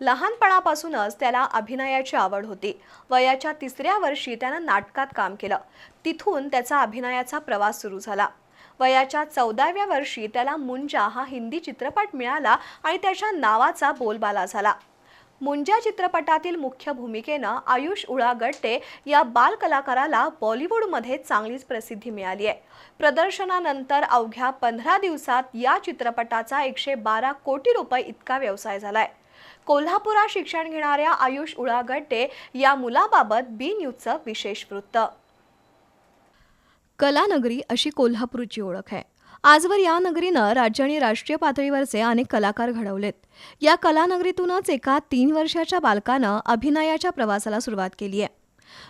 लहानपणापासूनच त्याला अभिनयाची आवड होती. वयाच्या तिसऱ्या वर्षी त्यानं नाटकात काम केलं. तिथून त्याचा अभिनयाचा प्रवास सुरू झाला. वयाच्या चौदाव्या वर्षी त्याला मुंजा हा हिंदी चित्रपट मिळाला आणि त्याच्या नावाचा बोलबाला झाला. मुंजा चित्रपटातील मुख्य भूमिकेनं आयुष उळागड्डे या बालकलाकाराला बॉलिवूडमध्ये चांगलीच प्रसिद्धी मिळाली आहे. प्रदर्शनानंतर अवघ्या पंधरा दिवसात या चित्रपटाचा एकशे बारा कोटी रुपये इतका व्यवसाय झाला आहे कोल्हापुरात शिक्षण घेणाऱ्या आयुष उळागड्डे या मुलाबाबत बी न्यूजचं विशेष वृत्त. कलानगरी अशी कोल्हापूरची ओळख आहे. आजवर या नगरीनं राज्य आणि राष्ट्रीय पातळीवरचे अनेक कलाकार घडवलेत. या कलानगरीतूनच एका तीन वर्षाच्या बालकानं अभिनयाच्या प्रवासाला सुरुवात केली आहे.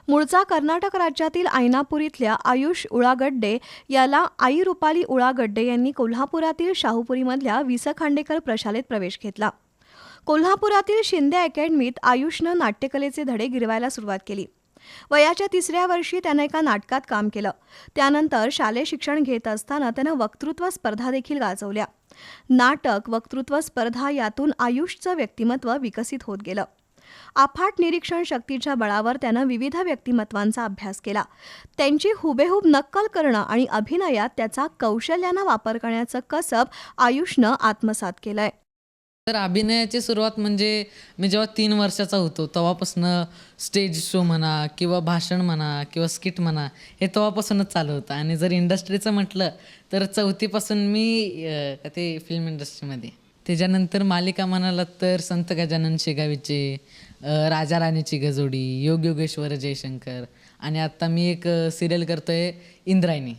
मूळचा कर्नाटक राज्यातील आयनापूर इथल्या आयुष उळागड्डे याला आई रुपाली उळागड्डे यांनी कोल्हापुरातील शाहूपुरीमधल्या वि स खांडेकर प्रशालेत प्रवेश घेतला. कोल्हापुरातील शिंदे अकॅडमीत आयुषनं नाट्यकलेचे धडे गिरवायला सुरुवात केली. वयाच्या तिसऱ्या वर्षी त्यानं एका नाटकात काम केलं. त्यानंतर शालेय शिक्षण घेत असताना त्यानं वक्तृत्व स्पर्धा देखील गाजवल्या. नाटक वक्तृत्व स्पर्धा यातून आयुषचं व्यक्तिमत्व विकसित होत गेलं. अफाट निरीक्षण शक्तीच्या बळावर त्यानं विविध व्यक्तिमत्वांचा अभ्यास केला. त्यांची हुबेहूब नक्कल करणं आणि अभिनयात त्याचा कौशल्यानं वापर करण्याचं कसब आयुषनं आत्मसात केलंय. तर अभिनयाची सुरुवात म्हणजे मी जेव्हा तीन वर्षाचा होतो तेव्हापासून स्टेज शो म्हणा किंवा भाषण म्हणा किंवा स्किट म्हणा हे तेव्हापासूनच चालू होतं. आणि जर इंडस्ट्रीचं म्हटलं तर चौथीपासून मी ते फिल्म इंडस्ट्रीमध्ये त्याच्यानंतर मालिका म्हणाला तर संत गजानन शेगावीचे अं, राजा राणीची गजोडी योग योगेश्वर जयशंकर आणि आत्ता मी एक सिरियल करतोय इंद्रायणी.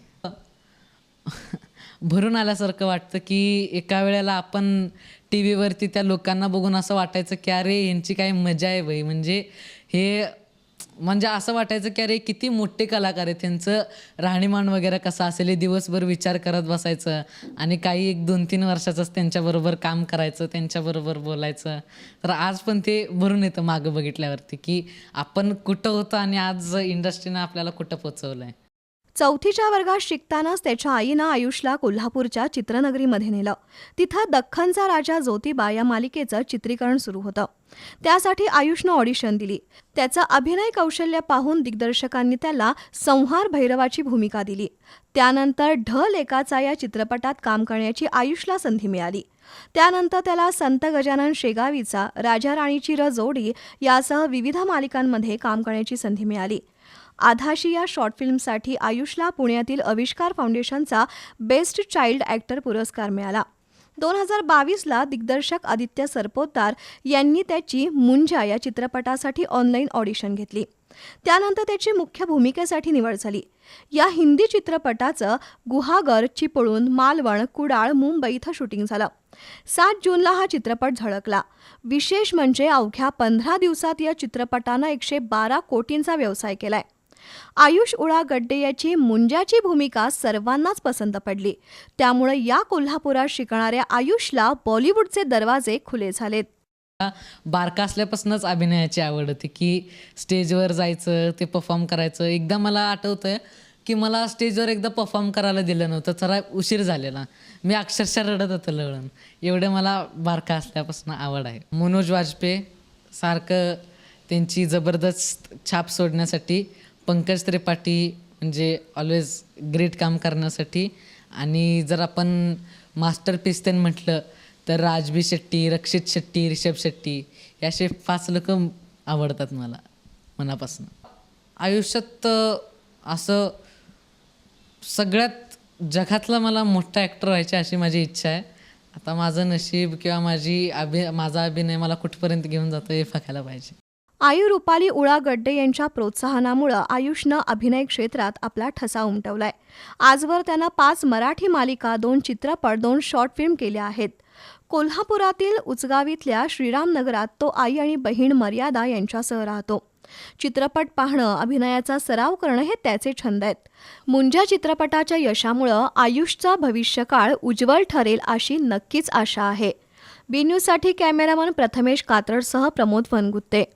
भरून आल्यासारखं वाटतं की एका वेळेला आपण टी व्हीवरती त्या लोकांना बघून असं वाटायचं की अरे यांची काय मजा आहे बाई. म्हणजे हे म्हणजे असं वाटायचं की अरे किती मोठे कलाकार आहेत. त्यांचं राहणीमान वगैरे कसं असेल हे दिवसभर विचार करत बसायचं आणि काही एक दोन तीन वर्षाचंच त्यांच्याबरोबर काम करायचं त्यांच्याबरोबर बोलायचं. तर आज पण ते भरून येतं मागं बघितल्यावरती की आपण कुठं होतं आणि आज इंडस्ट्रीनं आपल्याला कुठं पोचवलं आहे चौथीच्या वर्गात शिकतानाच त्याच्या आईनं आयुषला कोल्हापूरच्या चित्रनगरीमध्ये नेलं. तिथं दख्खनचा राजा ज्योतिबा या मालिकेचं चित्रीकरण सुरू होतं. त्यासाठी आयुषनं ऑडिशन दिली. त्याचं अभिनय कौशल्य पाहून दिग्दर्शकांनी त्याला संहार भैरवाची भूमिका दिली. त्यानंतर ढल एकाचा या चित्रपटात काम करण्याची आयुषला संधी मिळाली. त्यानंतर त्याला संत गजानन शेगावीचा राजा राणीची र जोडी यासह विविध मालिकांमध्ये काम करण्याची संधी मिळाली. आधाशी या शॉर्ट फिल्मसाठी आयुषला पुण्यातील आविष्कार फाउंडेशनचा बेस्ट चाइल्ड ॲक्टर पुरस्कार मिळाला. दोन हजार बावीसला दिग्दर्शक आदित्य सरपोतदार यांनी त्याची मुंजा या चित्रपटासाठी ऑनलाईन ऑडिशन घेतली. त्यानंतर त्याची मुख्य भूमिकेसाठी निवड झाली. या हिंदी चित्रपटाचं गुहागर चिपळूण मालवण कुडाळ मुंबई इथं शूटिंग झालं. सात जूनला हा चित्रपट झळकला. विशेष म्हणजे अवघ्या पंधरा दिवसात या चित्रपटानं एकशे बारा कोटींचा व्यवसाय केलाय. आयुष उळा गड्डे याची मुंजाची भूमिका सर्वांनाच पसंत पडली. त्यामुळे या कोल्हापुरात शिकणाऱ्या आयुषला बॉलिवूडचे दरवाजे खुले झालेत. बारका असल्यापासूनच अभिनयाची आवड होती की स्टेजवर जायचं ते परफॉर्म करायचं. एकदा मला आठवतं की मला स्टेजवर एकदा परफॉर्म करायला दिलं नव्हतं जरा उशीर झालेला. मी अक्षरशः रडत होतं लढून एवढं मला बारका असल्यापासून आवड आहे. मनोज वाजपेयी सारखं त्यांची जबरदस्त छाप सोडण्यासाठी पंकज त्रिपाठी म्हणजे ऑलवेज ग्रेट काम करण्यासाठी. आणि जर आपण मास्टर पीस त्यांनी म्हटलं तर राजबी शेट्टी रक्षित शेट्टी रिषभ शेट्टी हे असे पाच लोक आवडतात मला मनापासून. आयुष्यात असं सगळ्यात जगातला मला मोठा ॲक्टर व्हायची अशी माझी इच्छा आहे. आता माझं नशीब किंवा माझी अभि माझा अभिनय मला कुठपर्यंत घेऊन जातो हे बघायला पाहिजे. आयु रुपाली उळा गड्डे यांच्या प्रोत्साहनामुळं आयुषनं अभिनय क्षेत्रात आपला ठसा उमटवलाय. आजवर त्यानं पाच मराठी मालिका दोन चित्रपट दोन शॉर्ट फिल्म केल्या आहेत. कोल्हापुरातील उचगावीतल्या श्रीरामनगरात तो आई आणि बहीण मर्यादा यांच्यासह राहतो. चित्रपट पाहणं अभिनयाचा सराव करणं हे त्याचे छंद आहेत. मुंजा चित्रपटाच्या यशामुळं आयुषचा भविष्यकाळ उज्ज्वल ठरेल अशी नक्कीच आशा आहे. बी न्यूजसाठी कॅमेरामन प्रथमेश कात्रडसह प्रमोद वनगुत्ते.